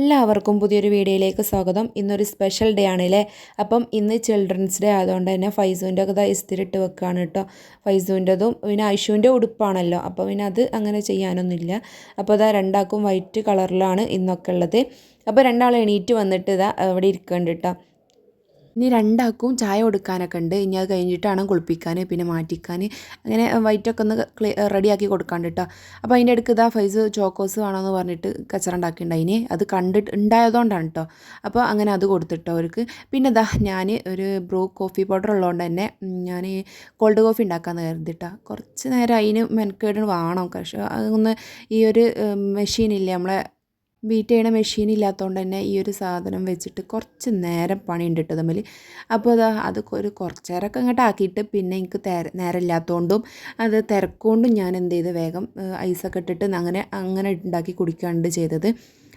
എല്ലാവർക്കും പുതിയൊരു വീഡിയോയിലേക്ക് സ്വാഗതം. ഇന്നൊരു സ്പെഷ്യൽ ഡേ ആണല്ലേ? അപ്പം ഇന്ന് ചിൽഡ്രൻസ് ഡേ ആയതുകൊണ്ട് തന്നെ ഫൈസൂന്റെ ഒക്കെ ഇസ്തിരിട്ട് വെക്കുകയാണ് കേട്ടോ. ഫൈസൂന്റെതും പിന്നെ ഐഷുവിന്റെ ഉടുപ്പാണല്ലോ. അപ്പോൾ പിന്നെ അത് അങ്ങനെ ചെയ്യാനൊന്നുമില്ല. അപ്പോൾ അതാ രണ്ടാക്കും വൈറ്റ് കളറിലാണ് ഇന്നൊക്കെ ഉള്ളത്. അപ്പോൾ രണ്ടാൾ എണീറ്റ് വന്നിട്ട് ഇതാ അവിടെ ഇരിക്കുന്നുണ്ട് കേട്ടോ. ഇനി രണ്ടാൾക്കും ചായ കൊടുക്കാനൊക്കെ ഉണ്ട്. ഇനി അത് കഴിഞ്ഞിട്ടാണ് കുളിപ്പിക്കാൻ പിന്നെ മാറ്റിക്കാൻ അങ്ങനെ വൈറ്റൊക്കെ ഒന്ന് റെഡിയാക്കി കൊടുക്കാണ്ട് കേട്ടോ അപ്പോൾ അതിന്റെ അടുക്ക് ഇതാ ഫൈസ് ചോക്കോസ് വേണമെന്ന് പറഞ്ഞിട്ട് കച്ചറ ഉണ്ടാക്കിയിട്ടുണ്ടായിന് അത് കണ്ടിട്ട് ഉണ്ടായതുകൊണ്ടാണ് കേട്ടോ അപ്പോൾ അങ്ങനെ അത് കൊടുത്തിട്ടോ അവർക്ക്. പിന്നെ ഇതാ ഞാൻ ഒരു ബ്രൂ കോഫി പൗഡർ ഉള്ളതുകൊണ്ട് തന്നെ ഞാൻ കോൾഡ് കോഫി ഉണ്ടാക്കാമെന്ന് കരുതിട്ടാ കുറച്ച് നേരം അതിന് മെനക്കേട് വേണം. പക്ഷേ അതൊന്ന് ഈ ഒരു മെഷീനില്ലേ നമ്മളെ ബീറ്റ് ചെയ്യണ മെഷീൻ ഇല്ലാത്തതുകൊണ്ട് തന്നെ ഈ ഒരു സാധനം വെച്ചിട്ട് കുറച്ച് നേരം പണിയുണ്ട് കേട്ടോ തമ്മിൽ അപ്പോൾ അത് അത് ഒരു കുറച്ച് നേരമൊക്കെ അങ്ങോട്ട് ആക്കിയിട്ട് പിന്നെ എനിക്ക് നേരം ഇല്ലാത്തതുകൊണ്ടും അത് തിരക്കുകൊണ്ടും ഞാൻ എന്ത് ചെയ്ത് വേഗം ഐസൊക്കെ ഇട്ടിട്ട് അങ്ങനെ അങ്ങനെ ഉണ്ടാക്കി കുടിക്കാണ്ട് ചെയ്തത്.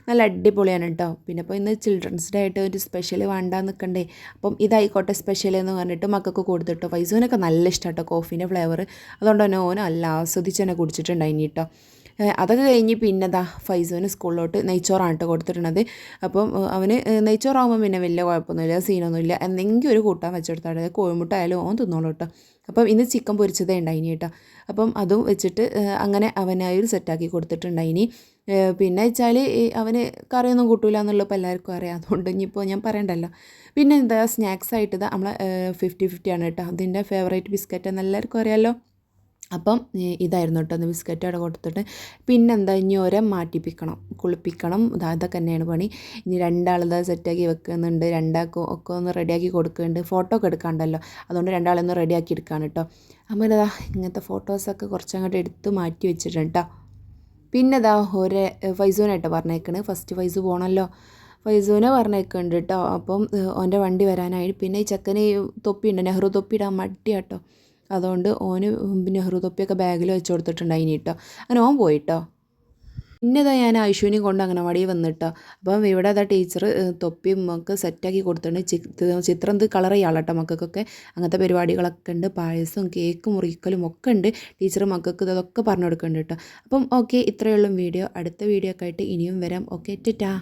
നല്ല അടിപൊളിയാണ് കേട്ടോ പിന്നെ ഇപ്പോൾ ഇന്ന് ചിൽഡ്രൻസ് ഡേ ആയിട്ട് ഒരു സ്പെഷ്യൽ വേണ്ട നിൽക്കണ്ടേ അപ്പം ഇതായിക്കോട്ടെ സ്പെഷ്യൽ എന്ന് പറഞ്ഞിട്ട് മക്കൾക്ക് കൊടുത്തിട്ടോ ഫൈസൂനൊക്കെ നല്ല ഇഷ്ടം കേട്ടോ കോഫീന്റെ ഫ്ലേവർ അതുകൊണ്ട് തന്നെ ഓൻ നല്ല ആസ്വദിച്ച് തന്നെ കുടിച്ചിട്ടുണ്ടായിനി കേട്ടോ അതൊക്കെ കഴിഞ്ഞ് പിന്നെതാ ഫൈസോന് സ്കൂളിലോട്ട് നെയ്ച്ചോറാണ് കേട്ടോ കൊടുത്തിട്ടുള്ളത്. അപ്പം അവന് നെയ്ച്ചോറാകുമ്പോൾ പിന്നെ വലിയ കുഴപ്പമൊന്നുമില്ല സീനൊന്നുമില്ല. എന്തെങ്കിലും ഒരു കൂട്ടാൻ വെച്ചെടുത്താൽ കോഴിമുട്ട ഓൻ തിന്നോളൂ കേട്ടോ അപ്പം ഇന്ന് ചിക്കൻ പൊരിച്ചതേ ഉണ്ടായിനി കേട്ടോ അപ്പം അതും വെച്ചിട്ട് അങ്ങനെ അവനായി സെറ്റാക്കി കൊടുത്തിട്ടുണ്ടായിനി. പിന്നെ വെച്ചാൽ അവന് കറിയൊന്നും കൂട്ടില്ല എന്നുള്ളപ്പോൾ എല്ലാവർക്കും അറിയാം. അതുകൊണ്ട് ഇനിയിപ്പോൾ ഞാൻ പറയണ്ടല്ലോ. പിന്നെ എന്താ സ്നാക്സ് ആയിട്ട് നമ്മളെ ഫിഫ്റ്റി ഫിഫ്റ്റി ആണ് കേട്ടോ അതിന്റെ ഫേവറേറ്റ് ബിസ്ക്കറ്റ് എന്ന് എല്ലാവർക്കും അറിയാമല്ലോ അപ്പം ഇതായിരുന്നു കേട്ടോ ഒന്ന് ബിസ്ക്കറ്റ് അവിടെ കൊടുത്തിട്ട്. പിന്നെന്താ ഇനി ഓരോ മാറ്റിപ്പിക്കണം കുളിപ്പിക്കണം ഇതൊക്കെ തന്നെയാണ് പണി. ഇനി രണ്ടാളിത് സെറ്റാക്കി വെക്കുന്നുണ്ട് രണ്ടാൾക്കും ഒക്കെ ഒന്ന് റെഡിയാക്കി കൊടുക്കുന്നുണ്ട്. ഫോട്ടോ ഒക്കെ എടുക്കാണ്ടല്ലോ അതുകൊണ്ട് രണ്ടാളൊന്ന് റെഡിയാക്കി എടുക്കാണ് കേട്ടോ. അമ്മ ഇതാ ഇങ്ങനത്തെ ഫോട്ടോസൊക്കെ കുറച്ചങ്ങോട്ട് എടുത്ത് മാറ്റി വെച്ചിട്ടുണ്ട് കേട്ടോ പിന്നെ ഇതാ ഒരു ഫൈസൂനായിട്ട് പറഞ്ഞേക്കണ്. ഫസ്റ്റ് ഫൈസ് പോകണമല്ലോ ഫൈസൂനെ പറഞ്ഞേക്കുന്നുണ്ട് കേട്ടോ അപ്പം ഓന്റെ വണ്ടി വരാനായി. പിന്നെ ഈ ചെക്കന് തൊപ്പിയുണ്ട് നെഹ്റു തൊപ്പിയിടാൻ മടിയാട്ടോ അതുകൊണ്ട് ഓന് നെഹ്റു തൊപ്പിയൊക്കെ ബാഗിൽ വെച്ച് കൊടുത്തിട്ടുണ്ടായിനി കേട്ടോ അങ്ങനെ ഓൻ പോയിട്ടോ. പിന്നെ ഇതാ ഞാൻ ഐശുവിനെയും കൊണ്ട് അംഗനവാടിയിൽ വന്നിട്ടോ. അപ്പം ഇവിടെ അതാ ടീച്ചർ തൊപ്പി ഒക്കെ സെറ്റാക്കി കൊടുത്തിട്ടുണ്ട്. ചിത്രം ഇത് കളർ ചെയ്യാളട്ടോ മക്കൾക്കൊക്കെ. അങ്ങനത്തെ പരിപാടികളൊക്കെ ഉണ്ട്. പായസവും കേക്ക് മുറിക്കലും ഒക്കെ ഉണ്ട്. ടീച്ചർ മക്കൾക്ക് ഇതൊക്കെ പറഞ്ഞു കൊടുക്കുന്നുണ്ട് കേട്ടോ അപ്പം ഓക്കെ ഇത്രയുള്ള വീഡിയോ. അടുത്ത വീഡിയോ ഒക്കെ ആയിട്ട് ഇനിയും വരാം. ഓക്കെ ടാ